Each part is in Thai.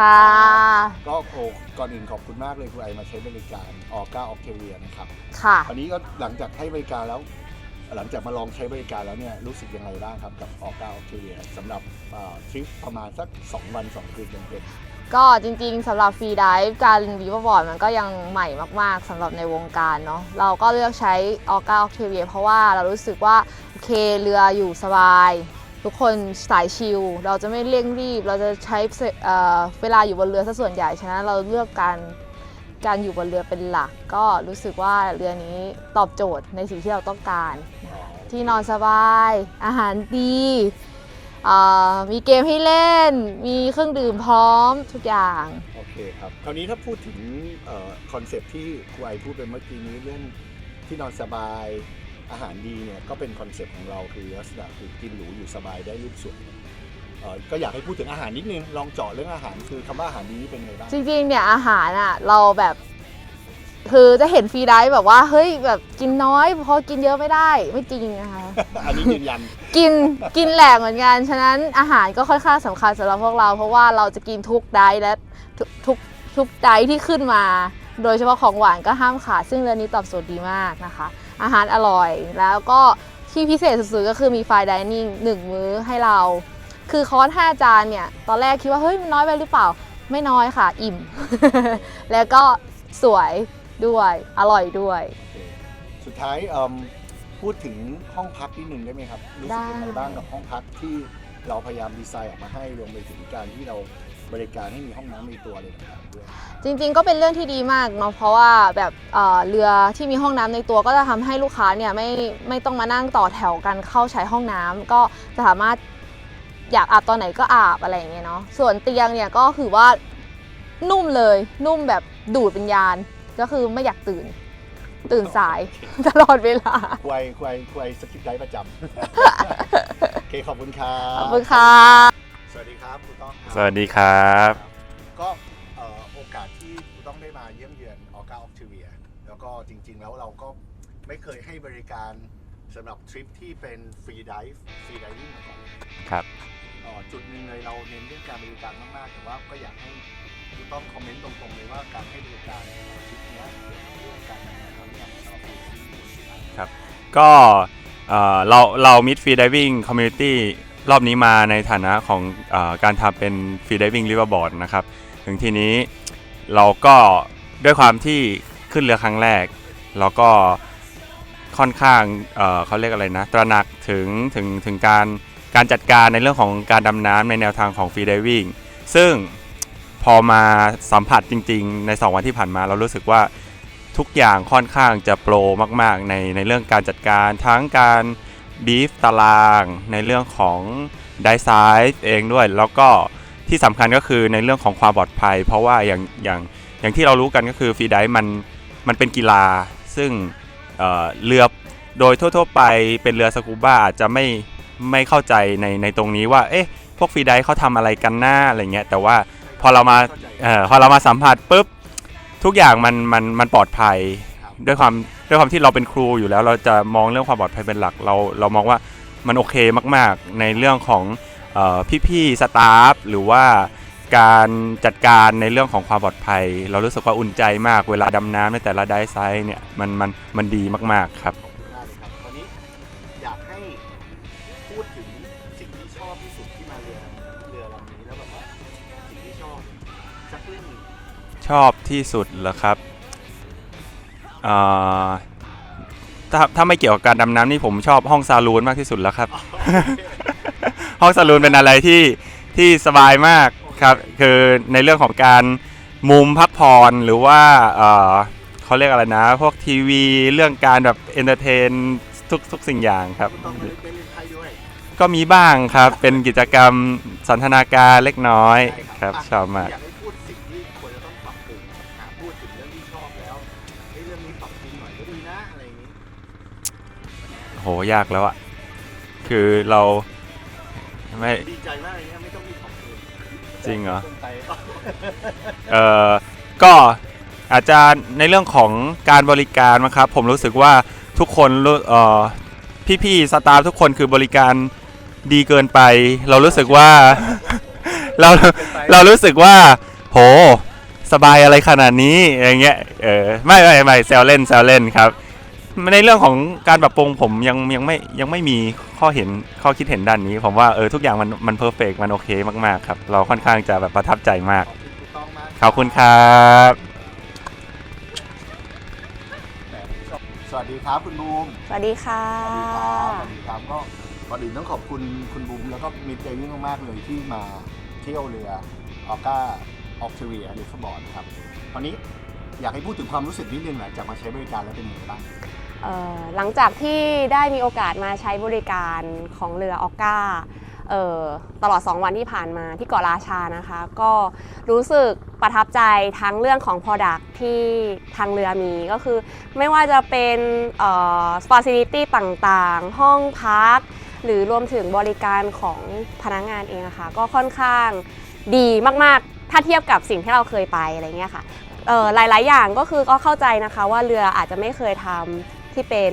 ดีค่ะ ก็โอ้ก่อนอื่นขอบคุณมากเลยคุณไอมาใช้บริการออก้าออเคเวียนะครับ ค่ะ อันนี้ก็หลังจากให้บริการแล้ว หลังจากมาลองใช้บริการแล้วเนี่ยรู้สึกยังไงบ้างครับกับออก้าออเคเวียสำหรับเอ่อทริปประมาณสัก 2 วัน 2 คืนเต็มก็จริงๆสำหรับฟรีดิฟการรีเวอร์บอร์ดมันก็ยังใหม่มากๆสำหรับในวงการเนาะเราก็เลือกใช้ออก้าออเคเวียเพราะว่าเรารู้สึกว่าโอเคเรืออยู่สบาย ทุกคนสายชิล เราจะไม่เร่งรีบ เราจะใช้เเวลาอยู่บนเรือซะส่วนใหญ่ ฉะนั้นเราเลือกการการอยู่บนเรือเป็นหลัก ก็รู้สึกว่าเรือนี้ตอบโจทย์ในสิ่งที่เราต้องการ ที่นอนสบาย อาหารดี มีเกมให้เล่น มีเครื่องดื่มพร้อมทุกอย่าง โอเคครับ คราวนี้ถ้าพูดถึงคอนเซปที่คุณไอพูดไปเมื่อกี้นี้เรื่องที่นอนสบาย อาหารดีเนี่ยก็เป็นคอนเซปต์ของเราคือลักษณะคือกินหรูอยู่สบายได้รูปสวยเอ่อก็อยากให้พูดถึงอาหารนิดนึงลองเจาะเรื่องอาหารคือคำว่าอาหารดีนี่เป็นไงบ้างจริงๆเนี่ยอาหารอะเราแบบคือจะเห็นฟรีไดฟ์แบบว่าเฮ้ยแบบกินน้อยพอกินเยอะไม่ได้ไม่จริงนะคะ อันนี้ยืนยัน กินกินแหลกเหมือนกัน ฉะนั้นอาหารก็ค่อนข้างสำคัญสำหรับพวกเรา เพราะว่าเราจะกินทุกไดฟ์และทุกทุกทุกไดฟ์ที่ขึ้นมา โดยเฉพาะของหวานก็ห้ามขาดซึ่งเรือนนี้ตอบโจทย์ดีมากนะคะ อาหารอร่อย แล้วก็ที่พิเศษสุดๆก็คือมีไฟดิเนิ่งหนึ่งมื้อให้เรา คือคอร์ส5จานเนี่ย ตอนแรกคิดว่าเฮ้ยมันน้อยไปหรือเปล่า ไม่น้อยค่ะ อิ่ม แล้วก็สวยด้วย อร่อยด้วย สุดท้ายเอิ่มพูดถึงห้องพักนิดหนึ่งได้ไหมครับรู้สึกยังไงบ้างกับห้องพักที่เราพยายามดีไซน์ออกมาให้รวมไปถึงการที่เรา บริการให้มีห้องน้ำในตัวอะไรต่างๆด้วย จริงๆ ก็เป็นเรื่องที่ดีมากเนาะเพราะว่าแบบเอ่อเรือที่มีห้องน้ำในตัวก็จะทำให้ลูกค้าเนี่ยไม่ไม่ต้องมานั่งต่อแถวกันเข้าใช้ห้องน้ำก็จะสามารถอยากอาบตอนไหนก็อาบอะไรอย่างเงี้ยเนาะส่วนเตียงเนี่ยก็คือว่านุ่มเลยนุ่มแบบดูดวิญญาณก็คือไม่อยากตื่น ตื่นสาย ตลอดเวลา ควายควายควายสกิปไดประจำ โอเค ขอบคุณครับ ขอบคุณค่ะสวัสดี ครับคุณต้องครับสวัสดีครับ ก็เอ่อโอกาสที่คุณต้องได้มาเยี่ยมเยือนออก้าออฟทิเวียแล้วก็จริง ๆ แล้วเราก็ไม่เคยให้บริการสำหรับทริปที่เป็นฟรีดิฟฟรีดิวิ่งมาก่อนครับ เอ่อจุดหนึ่งเลยเราเน้นเรื่องการบริการมากๆแต่ว่าก็อยากให้คุณต้องคอมเมนต์ตรงๆเลยว่าการให้บริการทริปเนี้ยเกี่ยวกับเรื่องการดำน้ำเนี่ยสำหรับคุณที่รู้สึกยังไงก็เอ่อเราเรามิดฟรีดิวิ่งคอมมูนิตี้ รอบนี้มาในฐานะของอการทำเป็นฟรีดิวิ่งริเวอร์บอร์ดนะครับ ถึงทีนี้เราก็ด้วยความที่ขึ้นเรือครั้งแรก เราก็ค่อนข้างเเขาเรียกอะไรนะ ตระหนักถึงถึงถึงการการจัดการในเรื่องของการดำน้ำในแนวทางของฟรีดิวิ่งซึ่งพอมาสัมผัสจริง ๆ ใน 2 วันที่ผ่านมาเรารู้สึกว่าทุกอย่างค่อนข้างจะโปรมาก ๆ ในในเรื่องการจัดการทั้งการ บีฟตารางในเรื่องของไดไซส์เองด้วย แล้วก็ที่สำคัญก็คือในเรื่องของความปลอดภัย เพราะว่าอย่างอย่างอย่างที่เรารู้กันก็คือฟรีไดฟ์มันมันเป็นกีฬา ซึ่งเออเรือโดยทั่ว ๆ ไปเป็นเรือสกูบ้าอาจจะไม่ไม่เข้าใจในในตรงนี้ว่า เอ๊ะ พวกฟรีไดฟ์เขาทำอะไรกันหน้าอะไรเงี้ย แต่ว่าพอเรามาเอ่อพอเรามาสัมผัสปุ๊บทุกอย่างมันมันมันปลอดภัยด้วยความ ด้วยความที่เราเป็นครูอยู่แล้ว เราจะมองเรื่องความปลอดภัยเป็นหลักเราเรามองว่ามันโอเคมากๆ ในเรื่องของเออพี่ๆสตาฟหรือว่าการจัดการในเรื่องของความปลอดภัย เรารู้สึกว่าอุ่นใจมากเวลาดำน้ำในแต่ละไดไซส์เนี่ยมันมันมันดีมากๆครับขอบคุณมากเลยครับวันนี้อยากให้พูดถึงสิ่งที่ชอบที่สุดที่มาเรือเรือลำนี้แล้วแบบว่าสิ่งที่ชอบสักเรื่องหนึ่งชอบที่สุดเหรอครับเอ่อ ถ้าถ้าไม่เกี่ยวกับการดำน้ำนี่ผมชอบห้องซาลูนมากที่สุดแล้วครับ ห้องซาลูนเป็นอะไรที่ที่สบายมากครับ คือในเรื่องของการมุมพักผ่อนหรือว่าเอ่อเขาเรียกอะไรนะ พวกทีวีเรื่องการแบบเอนเตอร์เทนทุกทุกสิ่งอย่างครับคุณต้องไปเล่นเล่นไพ่ด้วยก็มีบ้างครับเป็นกิจกรรมสันทนาการเล็กน้อยใช่ครับอะชอบมาก ยากแล้วอะคือเราไม่ดีใจมากเลยเนี่ยไม่ต้องมีปรับปรุงจริงเหรอ ไปเอ่อก็อาจจะในเรื่องของการบริการนะครับ ผมรู้สึกว่าทุกคนรู้เอ่อพี่ๆสตาฟทุกคนคือบริการดีเกินไป เรารู้สึกว่า เราเรารู้สึกว่า โห สบายอะไรขนาดนี้อย่างเงี้ยเออไม่ไม่ไม่แซวเล่นแซวเล่นครับ ในเรื่องของการปรับปรุงผมยังยังไม่ยังไม่มีข้อเห็นข้อคิดเห็นด้านนี้ ผมว่าเออทุกอย่างมันมันเพอร์เฟกมันโอเคมากๆครับเราค่อนข้างจะแบบประทับใจมากขอบคุณถูกต้องมากขอบคุณครับ สวัสดีครับคุณบูมสวัสดีค่ะ สวัสดีครับก็ก่อนอื่นต้องขอบคุณคุณบูมแล้วก็มิตรเดวิ่งมากๆเลยที่มาเที่ยวเรือออก้าออกเทเวียเรือสบอร์ดนะครับตอนนี้อยากให้พูดถึงความรู้สึกนิดนึงหลังจากมาใช้บริการแล้วเป็นยังไงบ้างเอ่อ หลังจากที่ได้มีโอกาสมาใช้บริการของเรือออก้าเอ่อตลอด 2 วันที่ผ่านมาที่เกาะราชานะคะ ก็รู้สึกประทับใจทั้งเรื่องของ Product ที่ทางเรือมีก็คือ ไม่ว่าจะเป็นเอ่อ Facility ต่างๆ ห้องพัก หรือรวมถึงบริการของพนักงานเองะค่ะก็ค่อนข้างดีมากๆ ถ้าเทียบกับสิ่งที่เราเคยไปอะไรเงี้ยค่ะหลายๆ อย่างก็คือก็เข้าใจนะคะว่าเรืออาจจะไม่เคยทำ ที่เป็น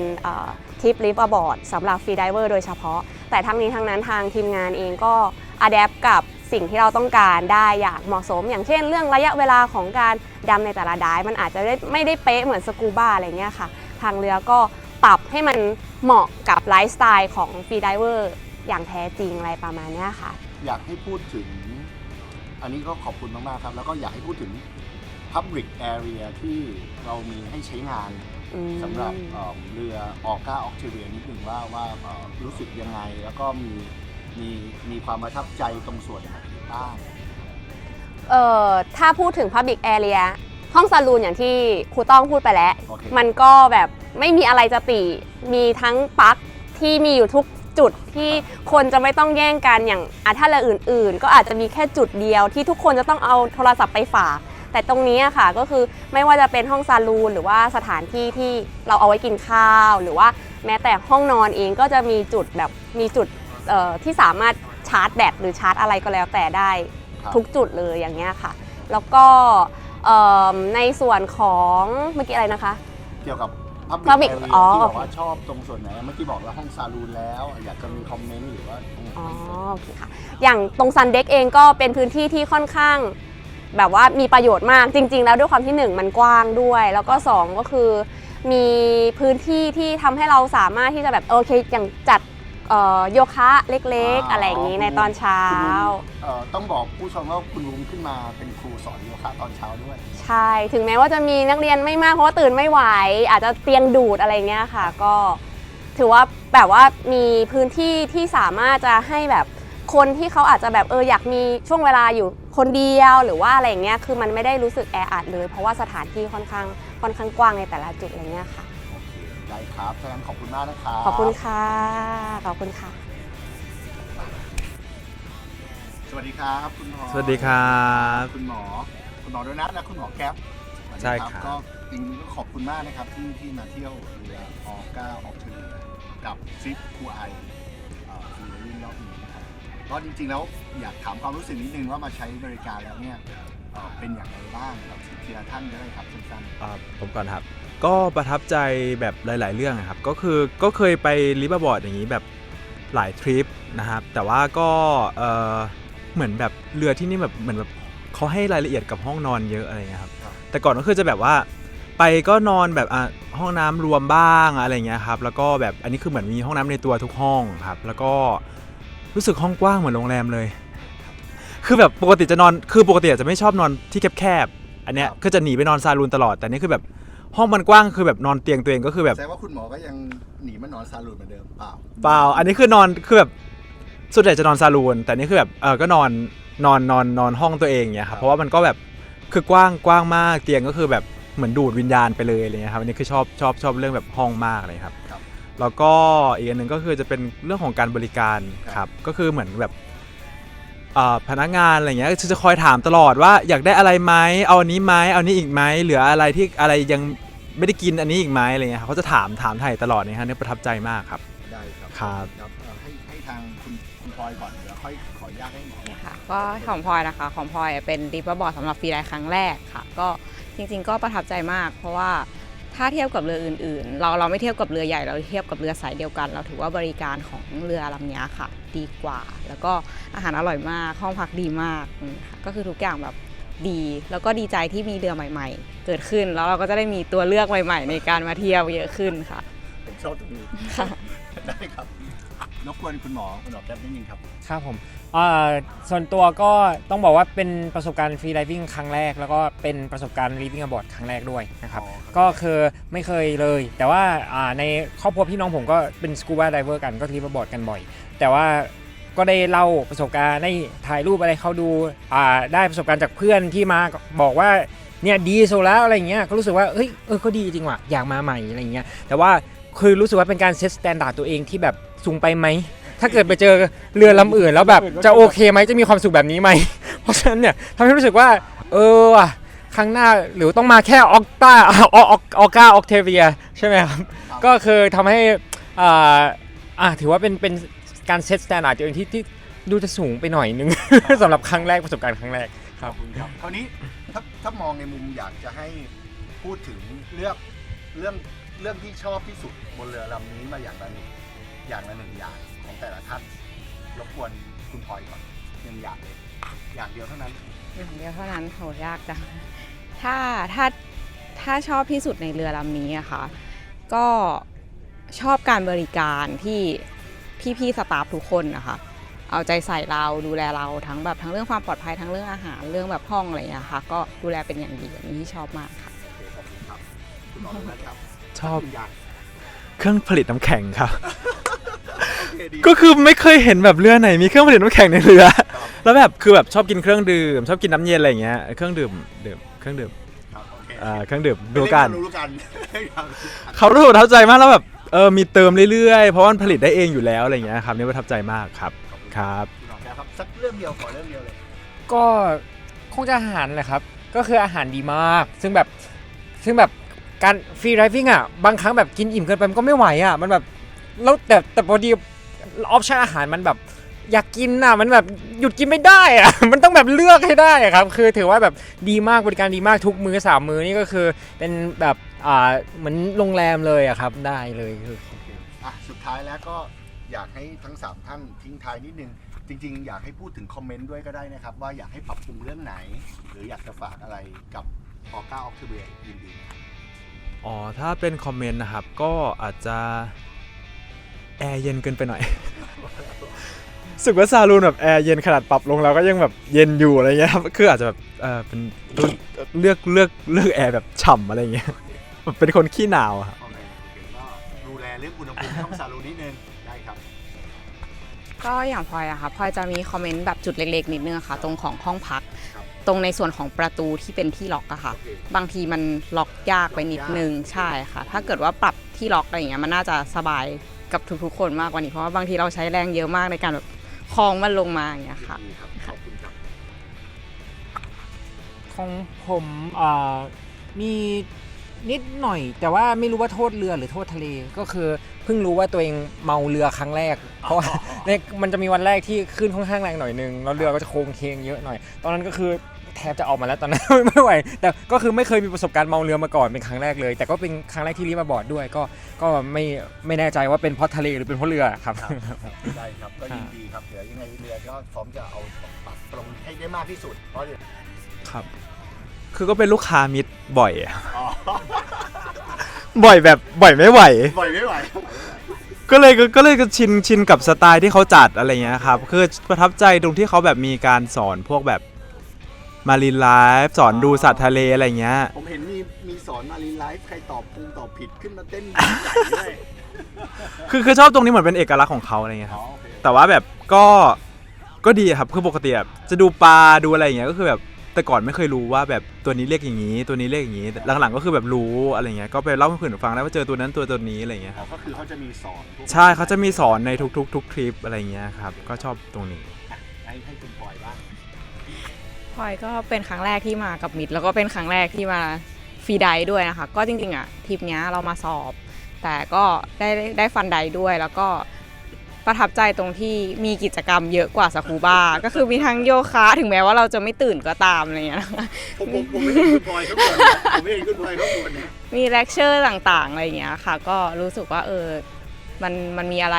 ทริปลิฟต์อบอร์ดสำหรับฟรีดิเวอร์โดยเฉพาะ แต่ทั้งนี้ทั้งนั้นทางทีมงานเองก็อัดแอปกับสิ่งที่เราต้องการได้อย่างเหมาะสม อย่างเช่น เรื่องระยะเวลาของการดำในแต่ละดฟ์มันอาจจะไม่ได้เป๊ะเหมือนสกูบ้าอะไรเงี้ยค่ะ ทางเรือก็ปรับให้มันเหมาะกับไลฟ์สไตล์ของฟรีดิเวอร์อย่างแท้จริงอะไรประมาณนี้ค่ะ อยากให้พูดถึง อันนี้ก็ขอบคุณมาก ๆ ครับ แล้วก็อยากให้พูดถึง Public Area ที่เรามีให้ใช้งาน อืม สำหรับเอ่อเรือออก้าออกเทเวียนิดหนึ่งว่าว่าเอ่อรู้สึกยังไง แล้วก็มีมีมีความประทับใจตรงส่วนไหนบ้าง เอ่อถ้าพูดถึง Public Area ห้องซาลูนอย่างที่ครูต้องพูดไปแล้ว โอเค มันก็แบบไม่มีอะไรจะติ มีทั้งปลั๊กที่มีอยู่ทุกจุดที่คนจะไม่ต้องแย่งกันอย่างอะถ้าเรืออื่น ๆ ก็อาจจะมีแค่จุดเดียวที่ทุกคนจะต้องเอาโทรศัพท์ไปฝาก แต่ตรงนี้อะค่ะก็คือไม่ว่าจะเป็นห้องซาลูนหรือว่าสถานที่ที่เราเอาไว้กินข้าว หรือว่าแม้แต่ห้องนอนเองก็จะมีจุดแบบมีจุดเอ่อที่สามารถชาร์จแบตหรือชาร์จอะไรก็แล้วแต่ได้ครับทุกจุดเลยอย่างเงี้ยค่ะ แล้วก็เอิ่มในส่วนของเมื่อกี้อะไรนะคะ เกี่ยวกับ Public, Public Area อ๋อที่บโออกเคว่าชอบตรงส่วนไหนเมื่อกี้บอกแล้วห้องซาลูนแล้ว อยากจะมีคอมเมนต์หรือว่าอ๋อโอเคค่ะอย่างตรงซันเด็กเองก็เป็นพื้นที่ที่ค่อนข้าง แบบว่ามีประโยชน์มากจริง ๆ แล้วด้วยความที่ 1 มันกว้างด้วย แล้วก็ 2 ก็คือมีพื้นที่ที่ทำให้เราสามารถที่จะแบบโอเคอย่างจัดเอ่อโยคะเล็กๆ อะไรอย่างนี้ในตอนเช้าเอ่อต้องบอกผู้ชมว่าคุณลุงขึ้นมาเป็นครูสอนโยคะตอนเช้าด้วย ใช่ ถึงแม้ว่าจะมีนักเรียนไม่มากเพราะว่าตื่นไม่ไหว อาจจะเตียงดูดอะไรเงี้ยค่ะ ก็ถือว่าแบบว่ามีพื้นที่ที่สามารถจะให้แบบ คนที่เขาอาจจะแบบเอออยากมีช่วงเวลาอยู่คนเดียวหรือว่าอะไรเงี้ยคือมันไม่ได้รู้สึกแออัดเลย เพราะว่าสถานที่ค่อนข้างค่อนข้างกว้างในแต่ละจุดอะไรเงี้ยค่ะโอเคได้ครับฉะนั้นขอบคุณมากนะครับขอบคุณค่ะขอบคุณค่ะ สวัสดีครับคุณหมอสวัสดีครับ คุณหมอ คุณหมอโดนัทและคุณหมอแก๊ปสวัสดีใช่ครับ ก็จริงๆก็ขอบคุณมากนะครับที่ที่มาเที่ยวเรือออก้าออกเทอร์กับทริปคูไอเอ่อคือวิ่งรอบนี้ นะครับก็จริงๆแล้วอยากถามความรู้สึกนิดนึงว่ามาใช้บริการแล้วเนี่ยเอ่อเป็นอย่างไรบ้างกับทีละท่านก็ได้ครับสั้นอ่าผมก่อนครับ ก็ประทับใจแบบหลาย ๆ เรื่องอะครับ ก็คือก็เคยไปริเวอร์บอร์ดอย่างนี้แบบหลายทริปนะครับ แต่ว่าก็เอ่อเหมือนแบบเรือที่นี่แบบเหมือนแบบเขาให้รายละเอียดกับห้องนอนเยอะอะไรเงี้ยครับครับ แต่ก่อนก็คือจะแบบว่าไปก็นอนแบบอะห้องน้ำรวมบ้างอะไรเงี้ยครับ แล้วก็แบบอันนี้คือเหมือนมีห้องน้ำในตัวทุกห้องครับ แล้วก็ รู้สึกห้องกว้างเหมือนโรงแรมเลย คือแบบปกติจะนอน คือปกติอาจจะไม่ชอบนอนที่แคบๆ อันเนี้ยก็จะหนีไปนอนซาลูนตลอด แต่นี่คือแบบห้องมันกว้างคือแบบนอนเตียงตัวเองก็คือๆแบบแสดงว่าคุณหมอก็ยังหนีมานอนซาลูนเหมือนเดิมเปล่าเปล่า อันนี้คือนอนคือแบบส่วนใหญ่จะนอนซาลูน แต่นี่คือแบบเออก็นอนนอนนอนนอนห้องตัวเองเนี้ยครับ เพราะว่ามันก็แบบคือกว้างกว้างมาก เตียงก็คือแบบเหมือนดูดวิญญาณไปเลยอะไรเงี้ยครับ อันนี้คือชอบชอบชอบเรื่องแบบห้องมากเลยครับครับ แล้วก็อีกอันหนึ่งก็คือจะเป็นเรื่องของการบริการครับครับก็คือเหมือนแบบอ่าพนักงานอะไรเงี้ยคือจะคอยถามตลอดว่าอยากได้อะไรไหมเอาอันนี้ไหมเอาอันนี้อีกไหมเหลืออะไรที่อะไรยังไม่ได้กินอันนี้อีกไหมอะไรเงี้ยครับเขาจะถามถามไถ่ตลอดเนี่ยฮะเนี่ยประทับใจมากครับได้ครับครับครับเอ่อให้ให้ทางคุณคุณพลอยก่อนเดี๋ยวค่อยขออนุญาตให้หมอค่ะก็ของพลอยนะคะของพลอยเป็นดีปบอร์ดสำหรับฟรีไลน์ครั้งแรกค่ะ ก็จริง ๆ ก็ประทับใจมาก เพราะว่า ถ้าเทียบกับเรืออื่นๆ เราเราไม่เทียบกับเรือใหญ่เราเทียบกับเรือสายเดียวกัน เราถือว่าบริการของเรือลำเนี้ยค่ะ ดีกว่า แล้วก็อาหารอร่อยมากห้องพักดีมากอืมค่ะก็คือทุกอย่างแบบดี แล้วก็ดีใจที่มีเรือใหม่ ๆ เกิดขึ้นแล้วเราก็จะได้มีตัวเลือกใหม่ ๆ ในการมาเที่ยวเยอะขึ้นค่ะผมชอบตรงนี้ค่ะได้ครับ รบกวนคุณหมอคุณหมอแก๊ปนิดนึงครับ ครับผมอ่าส่วนตัวก็ต้องบอกว่าเป็นประสบการณ์ฟรีไดวิ่งครั้งแรก แล้วก็เป็นประสบการณ์รีวิ่งอบอร์ดครั้งแรกด้วยนะครับ อ๋อครับ ก็คือไม่เคยเลย แต่ว่าอ่าในครอบครัวพี่น้องผมก็เป็นสกูบาไดเวอร์กันก็รีบอร์ดกันบ่อย แต่ว่าก็ได้เล่าประสบการณ์ได้ถ่ายรูปอะไรเขาดูอ่าได้ประสบการณ์จากเพื่อนที่มาบอกว่าเนี่ยดีสุดแล้วอะไรเงี้ยก็รู้สึกว่าเฮ้ยเออก็ดีจริงว่ะอยากมาใหม่อะไรเงี้ยแต่ว่าคือรู้สึกว่าเป็นการเซตสแตนดาร์ดตัวเองที่แบบ สูงไปไหม ถ้าเกิดไปเจอเรือลำอื่นแล้วแบบจะโอเคไหมจะมีความสุขแบบนี้ไหม เพราะฉะนั้นเนี่ยทำให้รู้สึกว่า เออว่ะครั้งหน้าหรือต้องมาแค่ออกต้าออกออกก้าออกเทเวียใช่ไหมครับ ก็คือทำให้อ่าอ่าถือว่าเป็นเป็นการเซตสแตนดาร์ดตัวเองที่ที่ดูจะสูงไปหน่อยนึง สำหรับครั้งแรกประสบการณ์ครั้งแรกครัอบบคุณครับคราวนี้ถ้าถ้ามองในมุมอยากจะให้พูดถึงเลือกเรื่องเรื่องที่ชอบที่สุดบนเรือลำนี้มาอย่างละหนึ่ง อย่างละหนึ่งอย่างของแต่ละท่านรบกวนคุณพลอยก่อนหนึ่งอย่างเลยอย่างเดียวเท่านั้น อย่างเดียวเท่านั้นโหยากจัง ถ้าถ้าถ้าชอบที่สุดในเรือลำนี้อะค่ะ ก็ชอบการบริการที่พี่ๆสตาฟทุกคนนะคะ เอาใจใส่เราดูแลเราทั้งแบบทั้งเรื่องความปลอดภัยทั้งเรื่องอาหารเรื่องแบบห้องอะไรอย่างเงี้ยค่ะ ก็ดูแลเป็นอย่างดีอันนี้ที่ชอบมากค่ะโอเคขอบคุณครับคุณหมอนะครับชอบ หนึ่งอย่าง เครื่องผลิตน้ำแข็งครับโอ เคดีก็คือไม่เคยเห็นแบบเรือไหนมีเครื่องผลิตน้ำแข็งในเรือ แล้วแบบคือแบบชอบกินเครื่องดื่ม ชอบกินน้ำเย็นอะไรอย่างเงี้ยเครื่องดื่มดื่มเครื่องดื่มครับโอเคอ่าเครื่องดื่มดูกัน รู้กันเขารู้ประทับใจมากแล้วแบบเออมีเติมเรื่อยๆ เพราะว่ามันผลิตได้เองอยู่แล้วอะไรอย่างเงี้ยครับนี่ประทับใจมากครับครับ คุณหมอแก้วครับสักเรื่องเดียวขอเรื่องเดียวเลย ก็คงจะอาหารแหละครับ ก็คืออาหารดีมาก ซึ่งแบบซึ่งแบบการฟรีไรฟิ่งอะ บางครั้งแบบกินอิ่มเกินไปมันก็ไม่ไหวอะ มันแบบแล้วแต่แต่พอดี ออปชั่นอาหารมันแบบอยากกินอะมันแบบหยุดกินไม่ได้อะมันต้องแบบเลือกให้ได้อะครับคือถือว่าแบบดีมากบริการดีมากทุกมื้อสามมื้อนี่ก็คือเป็นแบบอ่าเหมือนโรงแรมเลยอะครับได้เลยคืออะสุดท้ายแล้วก็อยากให้ทั้ง 3 ท่านทิ้งท้ายนิดนึง จริง ๆ อยากให้พูดถึงคอมเมนต์ด้วยก็ได้นะครับ ว่าอยากให้ปรับปรุงเรื่องไหน หรืออยากจะฝากอะไรกับออก้าออกเบียยินดีอ๋อถ้าเป็นคอมเมนต์นะครับก็อาจจะ แอร์เย็นเกินไปหน่อยรู้สึกว่าซาลูนแบบแอร์เย็นขนาดปรับลงแล้วก็ยังแบบเย็นอยู่อะไรเงี้ยครับคืออาจจะแบบเออเป็นรุ่นเลือกเลือกเลือกแอร์แบบฉ่ำอะไรเงี้ยเป็นคนขี้หนาวอะครับโอเคโอเคก็ดูแลเรื่องอุณหภูมิช่องซาลูนิดนึงได้ครับ ก็อย่างพลอยอะค่ะพลอยจะมีคอมเมนต์แบบจุดเล็กๆนิดนึงอะค่ะ ตรงของห้องพัก ครับ ตรงในส่วนของประตูที่เป็นที่ล็อกอะค่ะ โอเค บางทีมันล็อกยากไปนิดนึงใช่ค่ะ ถ้าเกิดว่าปรับที่ล็อกอะไรอย่างเงี้ยมันน่าจะสบาย กับทุกๆคนมากกว่านี้เพราะว่าบางทีเราใช้แรงเยอะมากในการแบบคล้องมันลงมาอย่างเงี้ยค่ะ ดีครับขอบคุณครับ ของผมอ่ามีนิดหน่อย แต่ว่าไม่รู้ว่าโทษเรือหรือโทษทะเลก็คือเพิ่งรู้ว่าตัวเองเมาเรือครั้งแรก เพราะว่า ในมันจะมีวันแรกที่ขึ้นค่อนข้างแรงหน่อยนึงแล้วเรือก็จะโค้งเคงเยอะหน่อย ตอนนั้นก็คือ แทบจะออกมาแล้วตอนนั้น ไม่ไหว แต่ก็คือไม่เคยมีประสบการณ์เมาเรือมาก่อนเป็นครั้งแรกเลย แต่ก็เป็นครั้งแรกที่รีบมาบอร์ดด้วยก็ก็ไม่ไม่แน่ใจว่าเป็นเพราะทะเลหรือเป็นเพราะเรือครับ ได้ครับ ก็ยินดีครับ เดี๋ยวยังไงเรือก็พร้อมจะเอาปรับปรุงให้ได้มากที่สุด เพราะเดี๋ยวครับ คือก็เป็นลูกค้ามิตรบ่อยอะอ๋อบ่อยแบบบ่อยไม่ไหว บ่อยไม่ไหว ก็เลยก็เลยก็ชินชินกับสไตล์ที่เขาจัดอะไรเงี้ยครับ คือประทับใจตรงที่เขาแบบมีการสอนพวกแบบ มารีนไลฟ์สอนดูสัตว์ทะเลอะไรเงี้ย ผมเห็นมีมีสอนมารีนไลฟ์ใครตอบพุงตอบผิดขึ้นมาเต้นใหญ่ด้วยคือคือชอบตรงนี้เหมือนเป็นเอกลักษณ์ของเขาอะไรเงี้ยคอ๋รัอบโอเคแต่ว่าแบบก็ก็ดีครับคือปกติแบบจะดูปลาดูอะไรอย่างเงี้ยก็คือแบบแต่ก่อนไม่เคยรู้ว่าแบบตัวนี้เรียกอย่างนี้ ตัวนี้เรียกอย่างนี้แต่หลังๆก็คือแบบรู้อะไรเงี้ยก็ไปเล่าให้คนอื่นฟังได้ว่าเจอตัวนั้นตัวตัวนี้อะไรเงี้ยคอ๋รัอบก็คือเขาจะมีสอนพวกใช่เขาจะมีสอนในทุกๆทุกทริปอะไรเงี้ยครับก็ชอบตรงนี้ ให้ให้คุณ พลอยบ้างพลอยก็เป็นครั้งแรกที่มากับมิดแล้วก็เป็นครั้งแรกที่มาฟรีไดฟ์ด้วยนะคะ ก็จริงๆอะทริปเนี้ยเรามาสอบ แต่ก็ได้ได้ฟันไดฟ์ด้วยแล้วก็ประทับใจตรงที่มีกิจกรรมเยอะกว่าสกูบ้าก็คือมีทั้งโยคะถึงแม้ว่าเราจะไม่ตื่นก็ตามอะไรเงี้ยนะคะผมผมผมไม่เห็นคุณพลอยเขาบวนนะผมไม่เห็นคุณพลอยเขาบวนนะมีเลคเชอร์ต่างๆอะไรอย่างเงี้ยค่ะ ก็รู้สึกว่าเออมันมันมีอะไร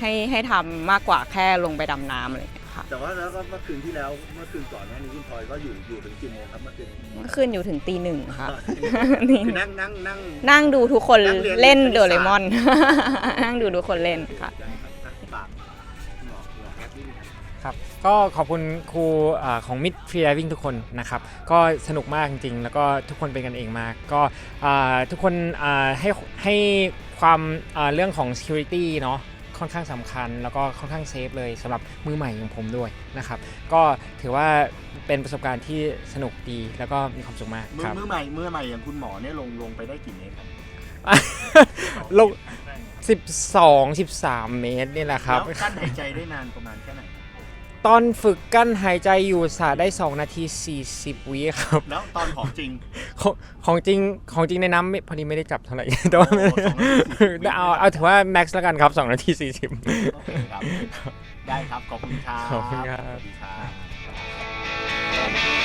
ให้ให้ทำมากกว่าแค่ลงไปดำน้ำอะไรอย่างเงี้ย ค่ะ แต่ว่าแล้วก็เมื่อคืนที่แล้วเมื่อคืนก่อนหน้านี้คุณพลอยก็อยู่อยู่ถึงกี่โมงครับเมื่อคืนเมื่อคืนอยู่ถึงตีหนึ่งค่ะคือนั่งนั่งนั่ง นั่งดูทุกคนนั่งเรียน เล่นคณิตศาสตร์โดเรมอน นั่งดูทุกคนเล่นค่ะปากหลอกหลอกแอปนี่นะครับ ครับก็ขอบคุณครูอ่าของมิดฟรีไดวิ่งทุกคนนะครับก็สนุกมากจริงๆ แล้วก็ทุกคนเป็นกันเองมาก ก็อ่าทุกคนอ่าให้ให้ความอ่าเรื่องของ security เนาะ ค่อนข้างสำคัญ แล้วก็ค่อนข้างเซฟเลยสำหรับมือใหม่อย่างผมด้วยนะครับก็ถือว่าเป็นประสบการณ์ที่สนุกดีแล้วก็มีความสุขมากมือครับมือใหม่มือใหม่อย่างคุณหมอเนี่ยลงลงไปได้กี่เมตรครับลง12 13 เมตรนี่แหละครับแล้วกั้นหายใจได้นานประมาณแค่ไหน ตอนฝึกกั้นหายใจอยู่สาได้ 2 นาที 40 วิครับ แล้วตอนของจริงของของจริงของจริงในน้ำไม่พอดีไม่ได้จับเท่าไหร่ แต่ว่าโอ้โหสองนาที40เอาเอาถือว่าแม็กซ์แล้วกันครับ 2 นาที 40 โอเคครับ ได้ครับ ขอบคุณครับขอบคุณครับ สวัสดีครับ